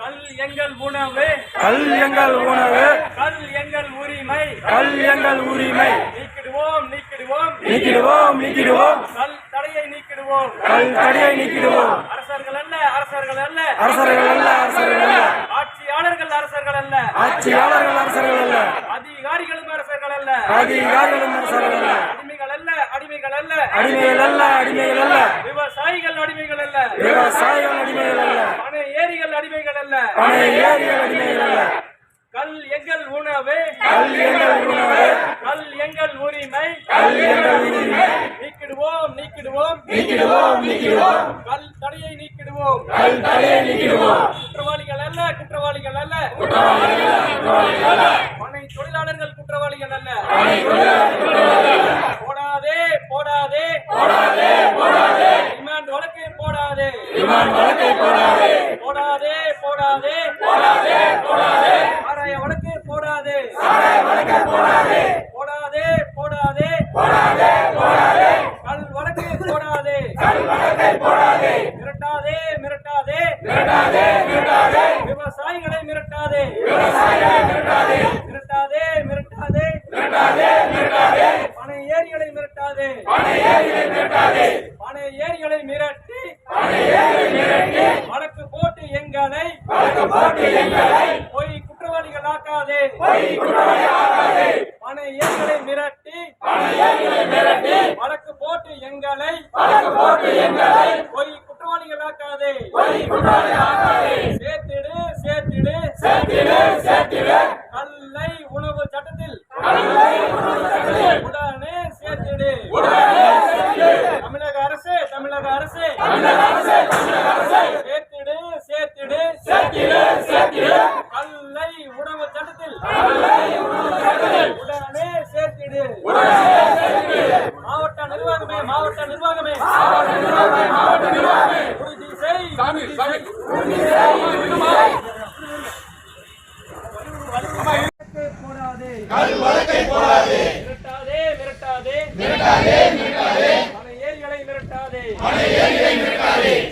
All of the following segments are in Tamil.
கல் எங்கள் உணவு. கல் எங்கள் உணவு. கல் எங்கள் உரிமை. கல் எங்கள் உரிமை. நீக்கிடுவோம் நீக்கிடுவோம். நீக்கிடுவோம் நீக்கிடுவோம். கல் தடையை நீக்கிடுவோம். கல் தடையை நீக்கிடுவோம். அரசர்கள் அல்ல அரசர்கள் அல்ல. அரசர்கள் அல்ல அரசர்கள் அல்ல. ஆட்சியாளர்கள் அரசர்கள் அல்ல. ஆட்சியாளர்கள் அரசர்கள் அல்ல. அதிகாரிகளும் அரசர்கள் அல்ல. அதிகாரிகளும் அரசர்கள் அல்ல. அடிமைகள் அல்ல அடிமைகள் அல்ல. அடிமைகள் அல்ல அடிமைகள் அல்ல. விவசாயிகள் அடிமைகள் அல்ல. விவசாயிகள் அடிமைகள் அல்ல பண ஏரிகள் அடிமைகள் அல்ல பனை ஏரிகள் அடிமைகள் அல்ல கல் எங்கள் உணவு. கல் எங்கள் உணவு. கல் எங்கள் உரிமை. கல் எங்கள் உரிமை. நீக்கிடுவோம் நீக்கிடுவோம். நீக்கிடுவோம் நீக்கிடுவோம். கல் தடையை நீக்கிடுவோம். கல் தடையை நீக்கிடுவோம். குற்றவாளிகள் அல்ல குற்றவாளிகள் அல்ல. தொழிலாளர்கள் குற்றவாளிகள் அல்ல. மிரட்டாதே மிரட்டாதே விவசாயிகளை மிரட்டாதே. விவசாயிகளை மிரட்டாதே. மிரட்டாதே மிரட்டாதே. மிரட்டாதே மிரட்டாதே. பனை ஏரிகளை மிரட்டாதே. பனை ஏரியை மிரட்டாதே. பனை ஏரிகளை மிரட்டி. பனை ஏரியை மிரட்டி. வழக்கு போட்டு எங்களை. வழக்கு போட்டு எங்களை. பொய் குற்றவாளிகள் ஆக்காதே. பொய் குற்றவாளி ஆகாதே பனை ஏரிகளை மிரட்டி. பனை ஏரியை மிரட்டி. வழக்கு போட்டு எங்களை. வழக்கு போட்டு எங்களை. குற்றவாளிகள் ஆக்காதே பொய் குற்றவாளி ஆகாதே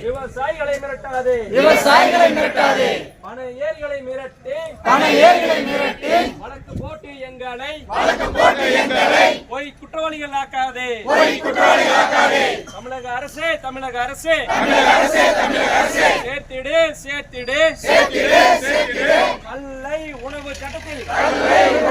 விவசாயிகளை மிரட்டாதே. விவசாயிகளை மிரட்டாதே. பனை ஏரிகளை மிரட்டி. பனை ஏரிகளை மிரட்டி. வழக்கு போட்டு எங்களை. வழக்கு போட்டு எங்களை. பொய் குற்றவாளிகள் ஆக்காதே. பொய் குற்றவாளிகளாக்காதே தமிழக அரசே தமிழக அரசே. தமிழக அரசே தமிழக அரசே. சேர்த்திடு சேர்த்திடு. சேர்த்திடு சேர்த்திடு. கல்லை உணவு சட்டத்தில். கல்லை உணவு சட்டத்தில்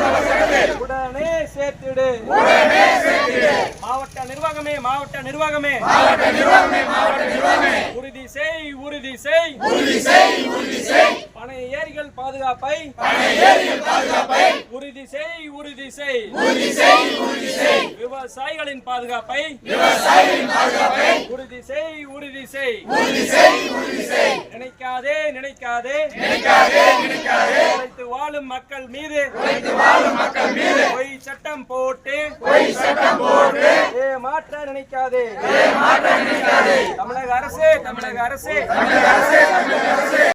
உடனே சேர்த்திடு உடனே சேர்த்திடு மாவட்ட நிர்வாகமே மாவட்ட நிர்வாகமே. மாவட்ட நிர்வாகமே மாவட்ட நிர்வாகமே. உறுதி செய் உறுதி செய். உறுதி செய் உறுதி செய். பனை ஏரிகள் பாதுகாப்பை. பனை ஏரியில் பாதுகாப்பை. உறுதி செய் உறுதி செய். உறுதி செய் உறுதி செய். விவசாயிகளின் பாதுகாப்பை. விவசாயிகளின் பாதுகாப்பை. உறுதி செய் உறுதி செய். உறுதி செய் உறுதி செய். நினைக்காதே நினைக்காதே. நினைக்காதே நினைக்காதே. வாழும் மக்கள் மீது மக்கள் மீது பொய் சட்டம் போட்டு பொய் சட்டம் போட்டு ஏமாற்ற நினைக்காதே. மாற்ற நினைக்காதே. அரசு. தமிழக அரசே தமிழக அரசே.